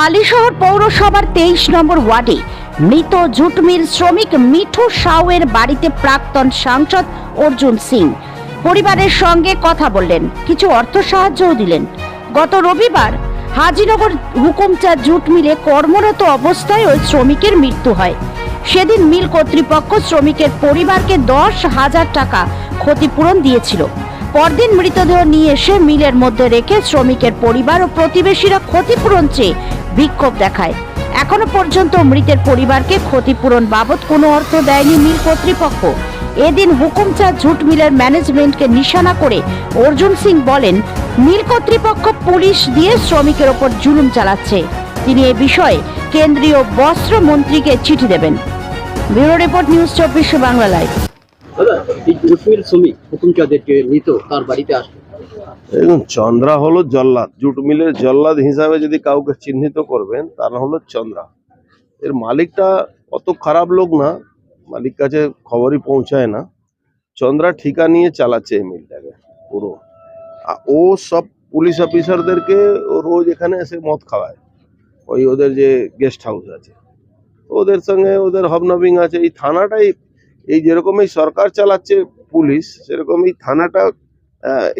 হালিশহর পৌরসভার তেইশ নম্বর ওয়ার্ডে মৃত জুটমিল শ্রমিক মিঠু সাউয়ের বাড়িতে প্রাক্তন সাংসদ অর্জুন সিং। পরিবারের সঙ্গে কথা বললেন, কিছু অর্থ সাহায্যও দিলেন। গত রবিবার হাজিনগর হুকুমচা জুট মিলে কর্মরত অবস্থায় ওই শ্রমিকের মৃত্যু হয়। সেদিন মিল কর্তৃপক্ষ শ্রমিকের পরিবারকে দশ হাজার টাকা ক্ষতিপূরণ দিয়েছিল। পরদিন মৃতদেহ নিয়ে এসে মিলের মধ্যে রেখে শ্রমিকের পরিবার ও প্রতিবেশীরা ক্ষতিপূরণ চেয়ে বিক্ষোভ দেখায়। এখনও পর্যন্ত মৃতের পরিবারকে ক্ষতিপূরণ বাবদ কোনো অর্থ দেয়নি মিল কর্তৃপক্ষ। এদিন হুকুমচা জুট মিলের ম্যানেজমেন্টকে নিশানা করে অর্জুন সিং বলেন, মিল কর্তৃপক্ষ পুলিশ দিয়ে শ্রমিকের ওপর জুলুম চালাচ্ছে। তিনি এ বিষয়ে কেন্দ্রীয় বস্ত্র মন্ত্রীকে চিঠি দেবেন। ব্যুরো রিপোর্ট নিউজ চব্বিশে বাংলা লাইভ। এই জুটমিল শ্রমিক তার বাড়িতে দেখুন, চন্দ্রা হলো জল্লাদ। জুট মিলের জল্লাদ হিসাবে যদি কাউকে চিহ্নিত করবেন, তার হলো চন্দ্রা। এর মালিকটা অত খারাপ লোক না, মালিক কাছে খবরই পৌঁছায় না। চন্দ্রা ঠিকা নিয়ে চালাচ্ছে এই মিলটাকে, পুরো। ও সব পুলিশ অফিসারদেরকে রোজ এখানে এসে মদ খাওয়ায়। ওই ওদের যে গেস্ট হাউস আছে। ওদের সঙ্গে ওদের হবনবিং আছে। এই থানাটাই এই যেরকম এই সরকার চালাচ্ছে পুলিশ সেরকম এই থানাটা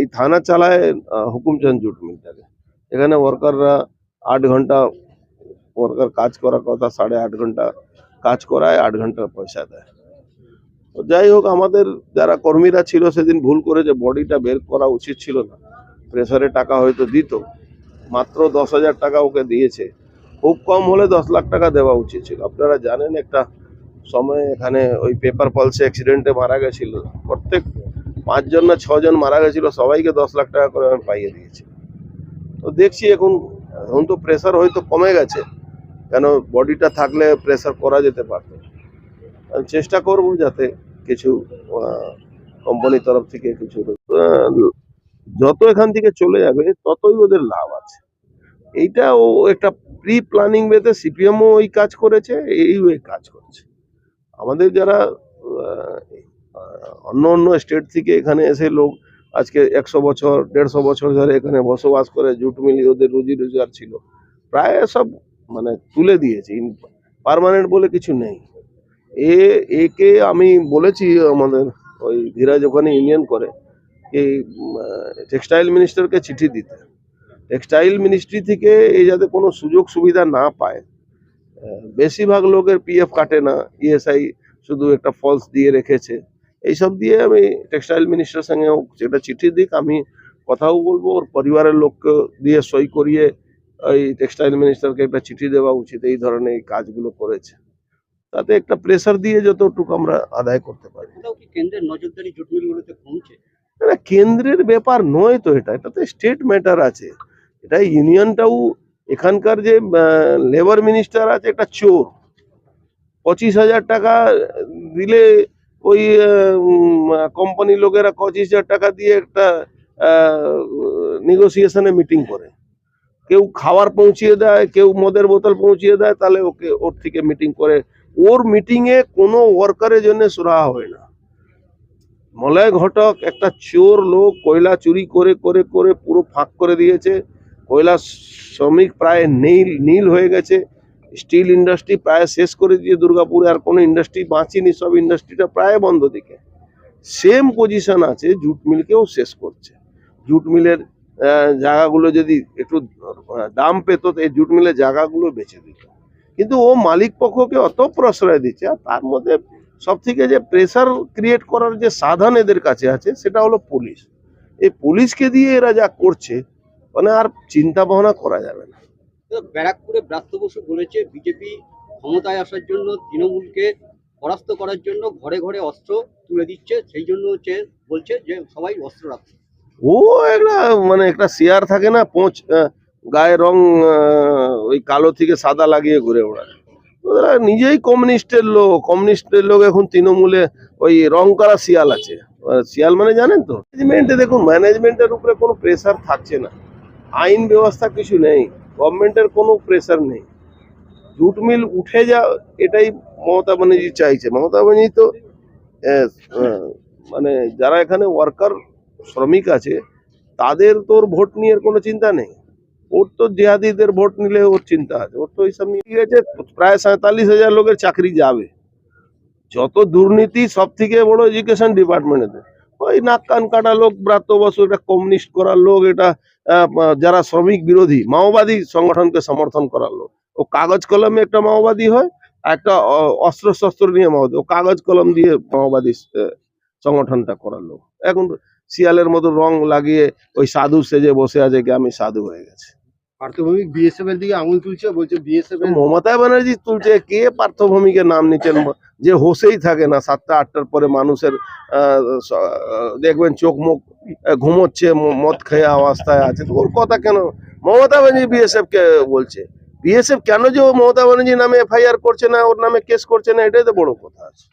এই থানা চালায় আহ, হুকুমচাঁদ জুট মিলটাকে এখানে ওয়ার্কাররা আট ঘণ্টা ওয়ার্কার কাজ করার কথা সাড়ে আট ঘণ্টা কাজ করায় আট ঘণ্টা পয়সা দেয়। তো যাই হোক আমাদের যারা কর্মীরা ছিল সেদিন ভুল করে যে বডিটা বের করা উচিত ছিল না। প্রেসারে টাকা হয়তো দিত মাত্র দশ হাজার টাকা ওকে দিয়েছে। খুব কম হলে দশ লাখ টাকা দেওয়া উচিত ছিল। আপনারা জানেন একটা সময় এখানে ওই পেপার পালসে অ্যাক্সিডেন্টে মারা গেছিল। প্রত্যেক পাঁচজন না ছজন মারা গেছিল, সবাইকে দশ লাখ টাকা করে আমি পাইয়ে দিয়েছি। তো দেখছি এখন এখন তো প্রেশার হয়তো কমে গেছে। কেন বডিটা থাকলে প্রেশার করা যেতে পারতো। আমি চেষ্টা করব যাতে কিছু কোম্পানির তরফ থেকে কিছু যত এখান থেকে চলে যাবে, ততই ওদের লাভ আছে। এইটা ও একটা প্রি প্ল্যানিং বেতে সিপিএমও ওই কাজ করেছে, এই ওই কাজ করছে। আমাদের যারা অন্য অন্য স্টেট থেকে এখানে এসে লোক আজকে একশো বছর, দেড়শো বছর ধরে এখানে বসবাস করে, জুট মিলি ওদের রুজি রোজগার ছিল, প্রায় সব মানে তুলে দিয়েছে পার্মানেন্ট বলে কিছু নেই। এ, একে আমি বলেছি আমাদের ওই ধীরাজ ওখানে ইউনিয়ন করে, এই টেক্সটাইল মিনিস্টারকে চিঠি দিতে। টেক্সটাইল মিনিস্ট্রি থেকে এই যাতে কোনো সুযোগ সুবিধা না পায় বেশিরভাগ লোকের পিএফ কাটে না ইএসআই শুধু একটা ফলস দিয়ে রেখেছে। এইসব দিয়ে আমি টেক্সটাইল মিনিস্টার সঙ্গে যেটা চিঠি দিক আমি কথাও বলব ওর পরিবারের লোককে দিয়ে সই করিয়ে ওই টেক্সটাইল মিনিস্টারকে একটা চিঠি দেওয়া উচিত এই ধরনের এই কাজগুলো করেছে। তাতে একটা প্রেসার দিয়ে যতটুকু আমরা আদায় করতে পারি। কেন্দ্রের নজরদারি জুটমিলগুলোতে কমছে? এটা কেন্দ্রের ব্যাপার নয় তো এটা এটা তো স্টেট ম্যাটার আছে। এটা ইউনিয়নটাও এখানকার যে লেবার মিনিস্টার আছে, একটা চোর। পঁচিশ হাজার টাকা দিলে ওই কোম্পানি লোকেরা পঁচিশ হাজার টাকা দিয়ে একটা নেগোসিয়েশনে মিটিং করে। কেউ খাবার পৌঁছিয়ে দেয়, কেউ মদের বোতল পৌঁছিয়ে দেয়, তাহলে ওকে, ওর থেকে মিটিং করে। ওর মিটিংয়ে কোনো ওয়ার্কারের জন্য সুরাহা হয় না। মলয় ঘটক, একটা চোর লোক, কয়লা চুরি করে করে করে, পুরো ফাঁক করে দিয়েছে। কয়লা শ্রমিক প্রায় নীল নীল হয়ে গেছে। স্টিল ইন্ডাস্ট্রি প্রায় শেষ করে দিয়ে দুর্গাপুরে, আর কোনো ইন্ডাস্ট্রি বাঁচেনি, সব ইন্ডাস্ট্রিটা প্রায় বন্ধ দিকে। সেম পজিশন আছে, জুট মিলকেও শেষ করছে। জুট মিলের জায়গাগুলো যদি একটু দাম পেত, তো এই জুট মিলের জায়গাগুলো বেচে দিত। কিন্তু ও মালিক পক্ষকে অত প্রশ্রয় দিচ্ছে, আর তার মধ্যে সব থেকে যে প্রেশার ক্রিয়েট করার যে সাধন এদের কাছে আছে, সেটা হলো পুলিশ। এই পুলিশকে দিয়ে এরা যা করছে মানে আর চিন্তা ভাবনা করা যাবে না। ব্যারাকপুরে ব্রাত্য বসু বলেছে বিজেপি ক্ষমতায় আসার জন্য তৃণমূলকে পরাস্ত করার জন্য ঘরে ঘরে অস্ত্র তুলে দিচ্ছে সেই জন্য হচ্ছে বলছে যে সবাই অস্ত্র রাখছে। ও একটা মানে একটা শেয়ার থাকে না পোঁচ গায়ে রং ওই কালো থেকে সাদা লাগিয়ে ঘুরে ওড়ায় ওরা নিজেই কমিউনিস্টের লোক কমিউনিস্টের লোক এখন তৃণমূলে ওই রং করা শিয়াল আছে। শিয়াল মানে জানেন তো? ম্যানেজমেন্টে দেখুন ম্যানেজমেন্টের উপরে কোনো প্রেসার থাকছে না। আইন ব্যবস্থা কিছু নেই গভর্নমেন্টের কোনো প্রেশার নেই। জুট মিল উঠে যা এটাই মমতা ব্যানার্জি চাইছে। মমতা ব্যানার্জি তো আহ, মানে যারা এখানে ওয়ার্কার শ্রমিক আছে তাদের তোর ভোট নিয়ে কোনো চিন্তা নেই। ওর তো জিহাদিদের ভোট নিলে ওর চিন্তা আছে। ওর তো এইসব নিয়ে গেছে প্রায় সাঁতাল্লিশ হাজার লোকের চাকরি যাবে। যত দুর্নীতি সব থেকে বড় এডুকেশন ডিপার্টমেন্টে ওই নাক কান কাটা লোক ব্রাত্য বসু এটা কমিউনিস্ট করার লোক এটা যারা শ্রমিক বিরোধী, মাওবাদী সংগঠনকে সমর্থন করার লোক। ও কাগজ কলমে একটা মাওবাদী হয় আর একটা অস্ত্র শস্ত্র নিয়ে মাওবাদী, ও কাগজ কলম দিয়ে মাওবাদী সংগঠনটা করার লোক। এখন শিয়ালের মতো রং লাগিয়ে ওই সাধু সেজে বসে আছে কি আমি সাধু হয়ে গেছে। পার্থভূমিক বিএসএফ এর দিকে আঙুল তুলছে, বলছে বিএসএফ মমতা ব্যানার্জি তুলছে, কে পার্থভূমিকে নাম নিচ্ছেন? যে হোসেই থাকে না, সাতটা, আটটার পরে মানুষের দেখবেন চোখ মুখ ঘুমোচ্ছে মদ খেয়ে অবস্থায় আছে। ওর কথা কেন? মমতা ব্যানার্জি বিএসএফ কে বলছে। বিএসএফ কেন যে ও মমতা ব্যানার্জি নামে এফআইআর করছে না, ওর নামে কেস করছে না, এটাই তো বড় কথা আছে।